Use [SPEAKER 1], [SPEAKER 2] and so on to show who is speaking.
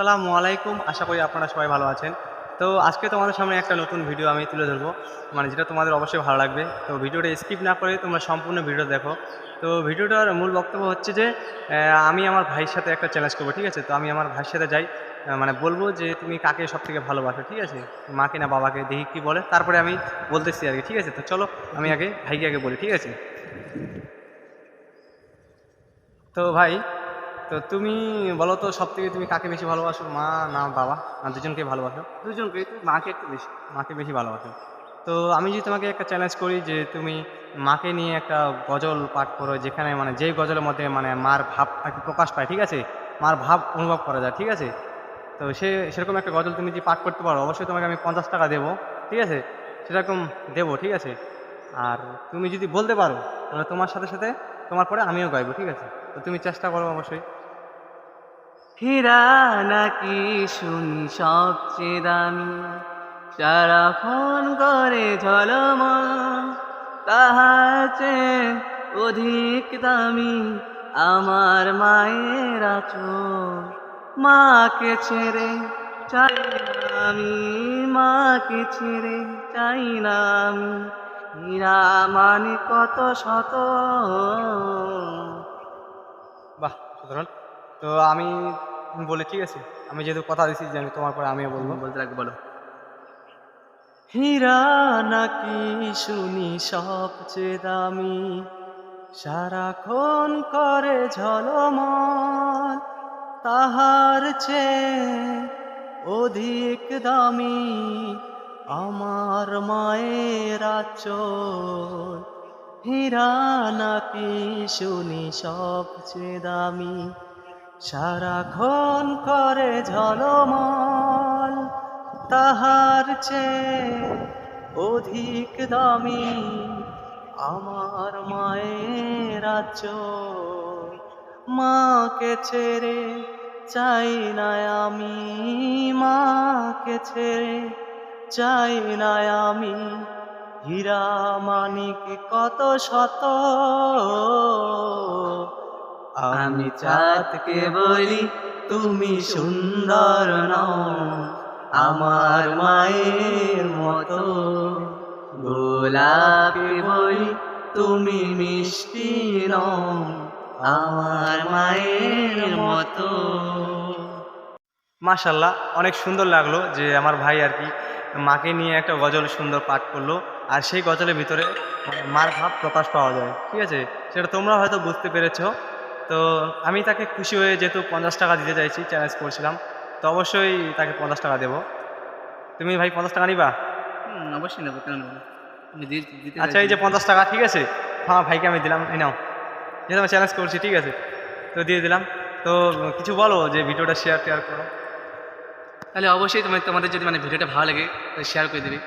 [SPEAKER 1] সালামু আলাইকুম। আশা করি আপনারা সবাই ভালো আছেন। তো আজকে তোমাদের সামনে একটা নতুন ভিডিও আমি তুলে ধরবো। মানে যেটা তোমাদের অবশ্যই ভালো লাগবে। তো ভিডিওটা স্কিপ না করে তোমরা সম্পূর্ণ ভিডিও দেখো। তো ভিডিওটার মূল বক্তব্য হচ্ছে যে আমি আমার ভাইয়ের সাথে একটা চ্যালেঞ্জ করব, ঠিক আছে? তো আমি আমার ভাইয়ের সাথে যাই। মানে বলব যে, তুমি কাকে সব থেকে ভালোবাসো? ঠিক আছে? মাকে না বাবাকে, দেখি কী বলে। তারপরে আমি বলতেছি আর ঠিক আছে? তো চলো, আমি আগে ভাইকে আগে বলি, ঠিক আছে? তো ভাই তো তুমি বলো তো সব থেকে তুমি কাকে বেশি ভালোবাসো? মা না বাবা? না দুজনকে ভালোবাসো?
[SPEAKER 2] দুজনকে মাকে একটু বেশি।
[SPEAKER 1] মাকে বেশি ভালোবাসো। তো আমি যদি তোমাকে একটা চ্যালেঞ্জ করি যে তুমি মাকে নিয়ে একটা গজল পাঠ করো যেখানে মানে যেই গজলের মধ্যে মানে মার ভাব কি প্রকাশ পায় ঠিক আছে? মার ভাব অনুভব করা যায় ঠিক আছে? তো সে সেরকম একটা গজল তুমি যদি পাঠ করতে পারো অবশ্যই তোমাকে আমি পঞ্চাশ টাকা দেবো ঠিক আছে? সেরকম দেবো ঠিক আছে? আর তুমি যদি বলতে পারো তাহলে তোমার সাথে সাথে তোমার পরে আমিও গাইবো ঠিক আছে? তো তুমি চেষ্টা করো অবশ্যই।
[SPEAKER 2] হীরা নাকি শুনি সবচেয়ে দামি? সারাক্ষণ করে ঝলম তাহার চেয়ে অধিক দামি আমার মায়ের আচর। মাকে ছেড়ে চাই আমি, মাকে ছেড়ে চাই না আমি। হীরা মানে কত শত?
[SPEAKER 1] বাহ সাধারণ তো আমি বলে ঠিক আছে আমি যেহেতু কথা দিচ্ছি যে আমি তোমার পরে আমিও বলব।
[SPEAKER 2] বলতে লাগবে বলো। হীরা নাকি শুনি সবচেয়ে দামি? সারাক্ষণ করে ঝলমল তাহার চেয়ে অধিক দামি আমার মায়ের আচল। হীরা নাকি শুনি সবচেয়ে দামি? সারাক্ষণ করে ঝলমল, তাহার চেয়ে অধিক দামি আমার মায়ের আচল মাকে ছেড়ে চাই না আমি, মাকে ছেড়ে চাই না আমি। হীরা মানিক কত শত আমি চাঁদকে বলি তুমি সুন্দর নও। আমার মায়ের মতো। গোলাপকে বলি তুমি মিষ্টি নও। আমার মায়ের মতো।
[SPEAKER 1] মাশাল্লাহ অনেক সুন্দর লাগল যে আমার ভাই আর কি মাকে নিয়ে একটা গজল সুন্দর পাঠ করল। আর সেই গজলের ভিতরে মার ভাব প্রকাশ পাওয়া যায়। ঠিক আছে? সেটা তোমরা হয়তো বুঝতে পেরেছ। তো আমি তাকে খুশি হয়ে যেহেতু পঞ্চাশ টাকা দিতে চাইছি চ্যালেঞ্জ করছিলাম তো অবশ্যই তাকে পঞ্চাশ টাকা দেবো। তুমি ভাই পঞ্চাশ টাকা নিবা?
[SPEAKER 2] অবশ্যই নেব কেন নেব
[SPEAKER 1] আচ্ছা এই যে পঞ্চাশ টাকা ঠিক আছে? হ্যাঁ ভাইকে আমি দিলাম এই নাও। যেহেতু আমি চ্যালেঞ্জ করছি ঠিক আছে? তো দিয়ে দিলাম। তো কিছু বলো যে ভিডিওটা শেয়ার টেয়ার করো।
[SPEAKER 2] তাহলে অবশ্যই তোমার তোমাদের যদি মানে ভিডিওটা ভালো লাগে শেয়ার করে দিবি।